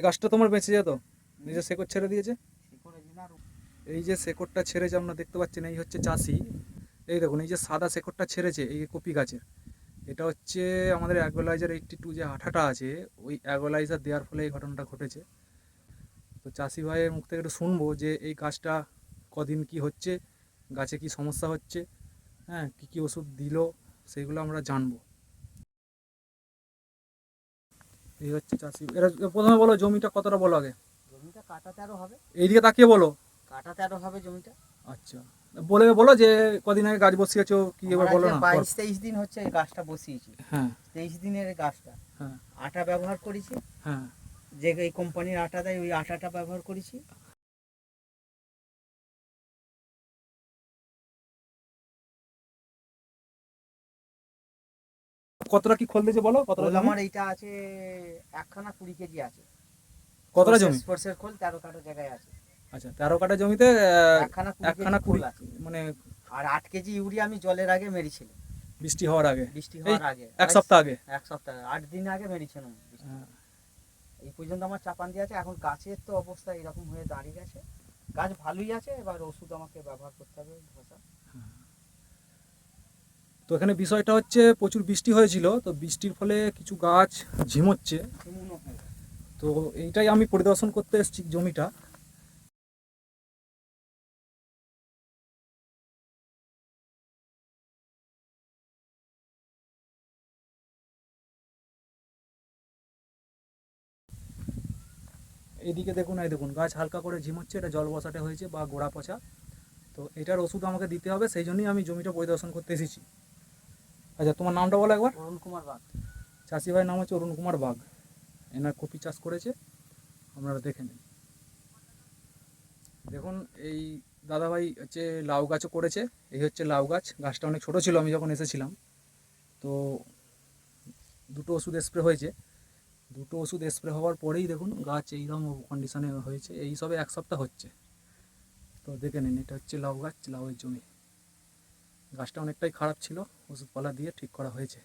এই গাছটা তোমার বেঁচে যেত? নিজে শেকড় ছেড়ে দিয়েছে? এই যে শেকড়টা ছেড়েছে আপনারা দেখতে পাচ্ছেন এই হচ্ছে চাষি। এই দেখুন, এই যে সাদা শেকড়টা ছেড়েছে, এই কপি গাছের। এটা হচ্ছে আমাদের অ্যাগোলাইজার এইটটি টু যে আঠাটা আছে, ওই অ্যাগোলাইজার দেওয়ার ফলে এই ঘটনাটা ঘটেছে। তো চাষি ভাইয়ের মুখ থেকে একটু শুনব যে এই গাছটা কদিন কি হচ্ছে, গাছে কি সমস্যা হচ্ছে হ্যাঁ কী কী ওষুধ দিল সেইগুলো আমরা জানব। এই হচ্ছে চাষি। এরা প্রথমে বলো জমিটা কতটা বলো আগে? জমিটা কাটা তেরো হবে। এইদিকে তাকিয়ে বলো। কাটা তেরো হবে জমিটা। আচ্ছা। বলে বলো যে কদিন আগে গাছ বসিয়েছো কি এবার বলো না? বাইশ তেইশ দিন হচ্ছে এই গাছটা বসিয়েছি। হ্যাঁ। তেইশ দিনের এই গাছটা। হ্যাঁ। আটা ব্যবহার করেছি। হ্যাঁ। যে এই কোম্পানির আটা দেয় ওই আটাটা ব্যবহার করেছি। কতটা কি খোল দিয়েছে বলো? কতটা খোল আমার এইটা আছে একখানা কুড়ি কেজি আছে। কতটা জমি? সর্ষের খোল তেরো কাটা জায়গায় আছে। আচ্ছা তেরো কাটা জমিতে একখানা কুড়ি মানে আর আট কেজি ইউরিয়া আমি জলের আগে মেরেছিলাম। বৃষ্টি হওয়ার আগে? বৃষ্টি হওয়ার আগে। এক সপ্তাহ আগে? এক সপ্তাহ আট দিন আগে মেরেছিলাম হ্যাঁ। এই পর্যন্ত আমার চাপান দিয়ে আছে। এখন গাছের তো অবস্থা এরকম হয়ে দাঁড়িয়ে গেছে। গাছ ভালোই আছে এবার ওষুধ আমাকে ব্যবহার করতে হবে ধসা। তো এখানে বিষয়টা হচ্ছে প্রচুর বৃষ্টি হয়েছিল, তো বৃষ্টির ফলে কিছু গাছ ঝিমোচ্ছে। তো এইটাই আমি পরিদর্শন করতে এসেছি জমিটা। এদিকে দেখুন, এই দেখুন, গাছ হালকা করে ঝিমোচ্ছে, এটা জল বসাটে হয়েছে বা গোড়া পচা। তো এটার ওষুধ আমাকে দিতে হবে, সেই জন্যই আমি জমিটা পরিদর্শন করতে এসেছি। আচ্ছা তোমার নামটা বলো একবার। অরুণ কুমার বাগ। চাষি ভাইয়ের নাম হচ্ছে অরুণ কুমার বাগ। এনার কপি চাষ করেছে। আপনারা দেখে নিন। দেখুন এই দাদাভাই হচ্ছে লাউ গাছও করেছে। এই হচ্ছে লাউ গাছ। গাছটা অনেক ছোট ছিল আমি যখন এসেছিলাম। তো দুটো ওষুধ স্প্রে হয়েছে। দুটো ওষুধ স্প্রে হওয়ার পরেই দেখুন গাছ এইরকম কন্ডিশনে হয়েছে। এই সবে এক সপ্তাহ হচ্ছে। তো দেখে নিন এটা হচ্ছে লাউ গাছ লাউয়ের জমি। গাছটা অনেকটাই খারাপ ছিল ওষুধপালা দিয়ে ঠিক করা হয়েছে।